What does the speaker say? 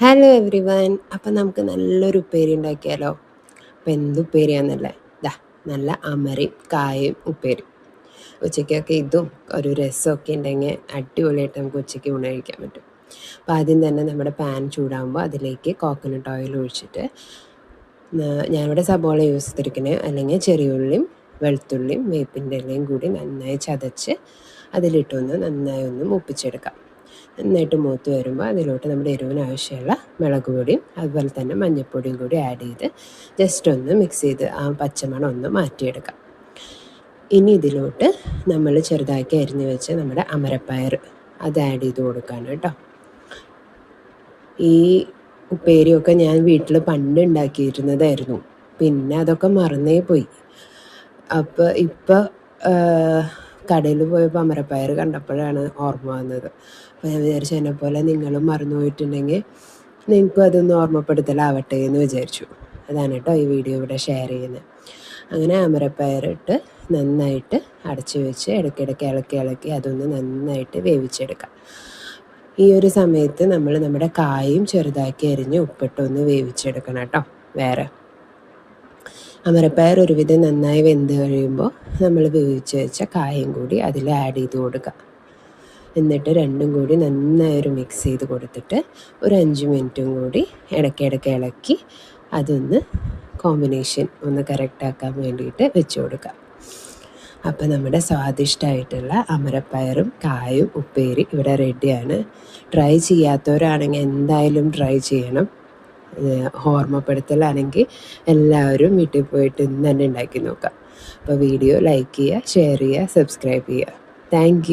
Hello every one അപ്പം നമുക്ക് നല്ലൊരു ഉപ്പേരി ഉണ്ടാക്കിയാലോ? അപ്പം എന്ത് ഉപ്പേരിയാന്നല്ലേ? ദാ നല്ല അമരയും കായയും ഉപ്പേരി. ഉച്ചയ്ക്കൊക്കെ ഇതും ഒരു രസമൊക്കെ ഉണ്ടെങ്കിൽ അടിപൊളിയായിട്ട് നമുക്ക് ഉച്ചയ്ക്ക് ഊണ് കഴിക്കാൻ പറ്റും. അപ്പോൾ ആദ്യം തന്നെ നമ്മുടെ പാൻ ചൂടാകുമ്പോൾ അതിലേക്ക് കോക്കനട്ട് ഓയിൽ ഒഴിച്ചിട്ട് ഞാനിവിടെ സബോള യൂസ് ചെയ്തിരിക്കുന്നത് അല്ലെങ്കിൽ ചെറിയ ഉള്ളിയും വെളുത്തുള്ളിയും വേപ്പിന്റെ ഇലയും കൂടി നന്നായി ചതച്ച് അതിലിട്ടൊന്ന് നന്നായി ഒന്ന് മൂപ്പിച്ചെടുക്കാം. നന്നായിട്ട് മൂത്ത് വരുമ്പോൾ അതിലോട്ട് നമ്മുടെ എരിവിന് ആവശ്യമുള്ള മുളക് പൊടിയും അതുപോലെ തന്നെ മഞ്ഞൾപ്പൊടിയും കൂടി ആഡ് ചെയ്ത് ജസ്റ്റ് ഒന്ന് മിക്സ് ചെയ്ത് ആ പച്ചമണം ഒന്ന് മാറ്റിയെടുക്കാം. ഇനി ഇതിലോട്ട് നമ്മൾ ചെറുതാക്കി അരിഞ്ഞ് വെച്ച് നമ്മുടെ അമരപ്പയർ അത് ആഡ് ചെയ്ത് കൊടുക്കുകയാണ് കേട്ടോ. ഈ ഉപ്പേരിയൊക്കെ ഞാൻ വീട്ടിൽ പണ്ട് ഉണ്ടാക്കിയിരുന്നതായിരുന്നു. പിന്നെ അതൊക്കെ മറന്നേ പോയി. അപ്പോൾ ഇപ്പോൾ കടയിൽ പോയപ്പോൾ അമരപ്പയർ കണ്ടപ്പോഴാണ് ഓർമ്മ വന്നത്. അപ്പോൾ ഞാൻ വിചാരിച്ചു എന്നെ പോലെ നിങ്ങളും മറന്നു പോയിട്ടുണ്ടെങ്കിൽ നിങ്ങൾക്കും അതൊന്ന് ഓർമ്മപ്പെടുത്തലാവട്ടെ എന്ന് വിചാരിച്ചു. അതാണ് കേട്ടോ ഈ വീഡിയോ ഇവിടെ ഷെയർ ചെയ്യുന്നത്. അങ്ങനെ അമരപ്പയറിട്ട് നന്നായിട്ട് അടച്ചു വെച്ച് ഇടയ്ക്കിടയ്ക്ക് ഇളക്കി ഇളക്കി അതൊന്ന് നന്നായിട്ട് വേവിച്ചെടുക്കാം. ഈ ഒരു സമയത്ത് നമ്മൾ നമ്മുടെ കായും ചെറുതാക്കി അരിഞ്ഞ് ഉപ്പിട്ടൊന്ന് വേവിച്ചെടുക്കണം കേട്ടോ വേറെ. അമരപ്പയർ ഒരുവിധം നന്നായി വെന്ത് കഴിയുമ്പോൾ നമ്മൾ വേവിച്ച് വെച്ച കായും കൂടി അതിൽ ആഡ് ചെയ്ത് കൊടുക്കുക. എന്നിട്ട് രണ്ടും കൂടി നന്നായി ഒരു മിക്സ് ചെയ്ത് കൊടുത്തിട്ട് ഒരു അഞ്ച് മിനിറ്റും കൂടി ഇടയ്ക്കിടയ്ക്ക് ഇളക്കി അതൊന്ന് കോമ്പിനേഷൻ ഒന്ന് കറക്റ്റാക്കാൻ വേണ്ടിയിട്ട് വെച്ച് കൊടുക്കുക. അപ്പോൾ നമ്മുടെ സ്വാദിഷ്ടമായിട്ടുള്ള അമരപ്പയറും കായും ഉപ്പേരി ഇവിടെ റെഡിയാണ് ട്രൈ ചെയ്യാത്തവരാണെങ്കിൽ എന്തായാലും ട്രൈ ചെയ്യണം. ഓർമ്മപ്പെടുത്തലാണെങ്കിൽ എല്ലാവരും വീട്ടിൽ പോയിട്ട് ഇന്ന് തന്നെ ഉണ്ടാക്കി നോക്കാം. അപ്പോൾ വീഡിയോ ലൈക്ക് ചെയ്യുക ഷെയർ ചെയ്യുക സബ്സ്ക്രൈബ് ചെയ്യുക. താങ്ക്